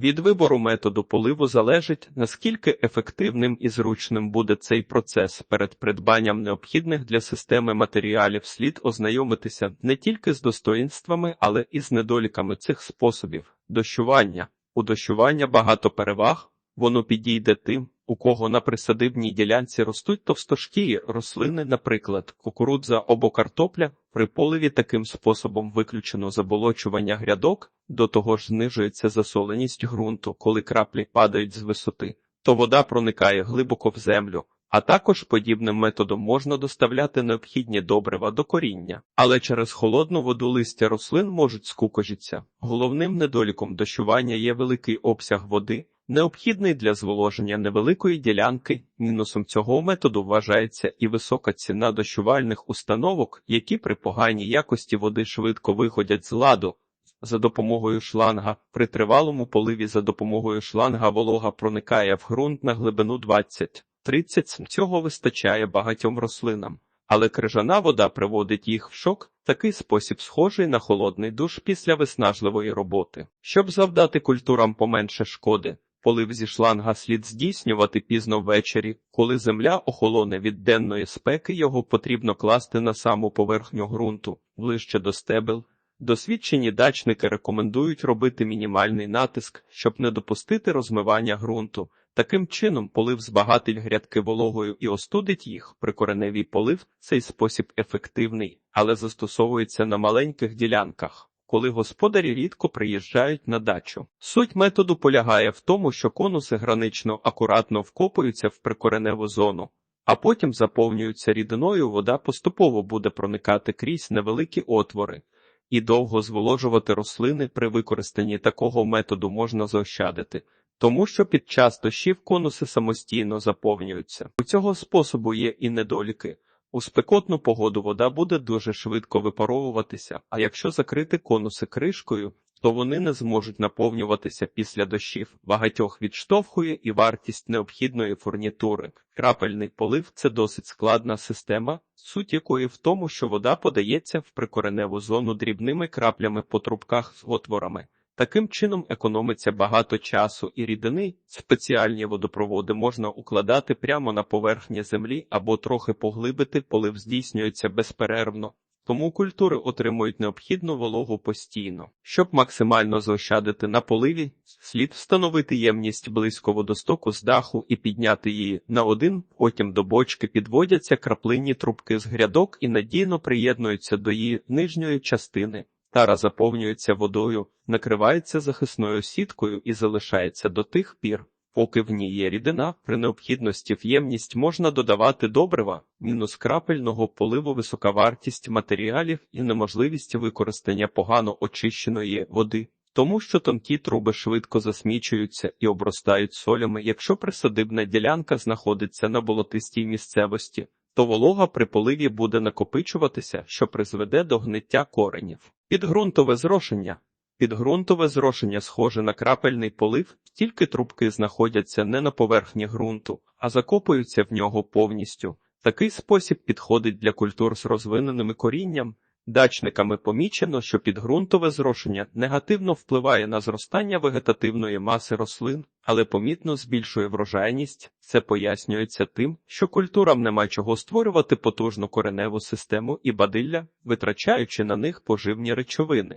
Від вибору методу поливу залежить, наскільки ефективним і зручним буде цей процес. Перед придбанням необхідних для системи матеріалів слід ознайомитися не тільки з достоїнствами, але і з недоліками цих способів. Дощування. У дощування багато переваг, воно підійде тим, у кого на присадибній ділянці ростуть товстошкії рослини, наприклад, кукурудза або картопля. При поливі таким способом виключено заболочування грядок, до того ж знижується засоленість ґрунту, коли краплі падають з висоти, то вода проникає глибоко в землю. А також подібним методом можна доставляти необхідні добрива до коріння, але через холодну воду листя рослин можуть скукожитися. Головним недоліком дощування є великий обсяг води, необхідний для зволоження невеликої ділянки. Мінусом цього методу вважається і висока ціна дощувальних установок, які при поганій якості води швидко виходять з ладу. За допомогою шланга при тривалому поливі за допомогою шланга волога проникає в ґрунт на глибину 20 30 см. Цього вистачає багатьом рослинам, але крижана вода приводить їх в шок. Такий спосіб схожий на холодний душ після виснажливої роботи. Щоб завдати культурам поменше шкоди, полив зі шланга слід здійснювати пізно ввечері. Коли земля охолоне від денної спеки, його потрібно класти на саму поверхню ґрунту, ближче до стебел. Досвідчені дачники рекомендують робити мінімальний натиск, щоб не допустити розмивання ґрунту. Таким чином, полив збагатить грядки вологою і остудить їх. Прикореневий полив цей спосіб ефективний, але застосовується на маленьких ділянках, коли господарі рідко приїжджають на дачу. Суть методу полягає в тому, що конуси гранично акуратно вкопуються в прикореневу зону, а потім заповнюються рідиною. Вода поступово буде проникати крізь невеликі отвори. І довго зволожувати рослини при використанні такого методу можна заощадити, тому що під час дощів конуси самостійно заповнюються. У цього способу є і недоліки. У спекотну погоду вода буде дуже швидко випаровуватися, а якщо закрити конуси кришкою, то вони не зможуть наповнюватися після дощів. Багатьох відштовхує і вартість необхідної фурнітури. Крапельний полив це досить складна система, суть якої в тому, що вода подається в прикореневу зону дрібними краплями по трубках з отворами. Таким чином економиться багато часу і рідини. Спеціальні водопроводи можна укладати прямо на поверхні землі або трохи поглибити, полив здійснюється безперервно. Тому культури отримують необхідну вологу постійно. Щоб максимально заощадити на поливі, слід встановити ємність близько водостоку з даху і підняти її на один, потім до бочки підводяться краплинні трубки з грядок і надійно приєднуються до її нижньої частини. Тара заповнюється водою, накривається захисною сіткою і залишається до тих пір, поки в ній є рідина, при необхідності в ємність можна додавати добрива, мінус крапельного поливу, висока вартість матеріалів і неможливість використання погано очищеної води. Тому що тонкі труби швидко засмічуються і обростають солями, якщо присадибна ділянка знаходиться на болотистій місцевості, то волога при поливі буде накопичуватися, що призведе до гниття коренів. Підґрунтове зрошення. Підґрунтове зрошення схоже на крапельний полив, тільки трубки знаходяться не на поверхні ґрунту, а закопуються в нього повністю. Такий спосіб підходить для культур з розвиненими корінням. Дачниками помічено, що підґрунтове зрошення негативно впливає на зростання вегетативної маси рослин, але помітно збільшує врожайність. Це пояснюється тим, що культурам нема чого створювати потужну кореневу систему і бадилля, витрачаючи на них поживні речовини.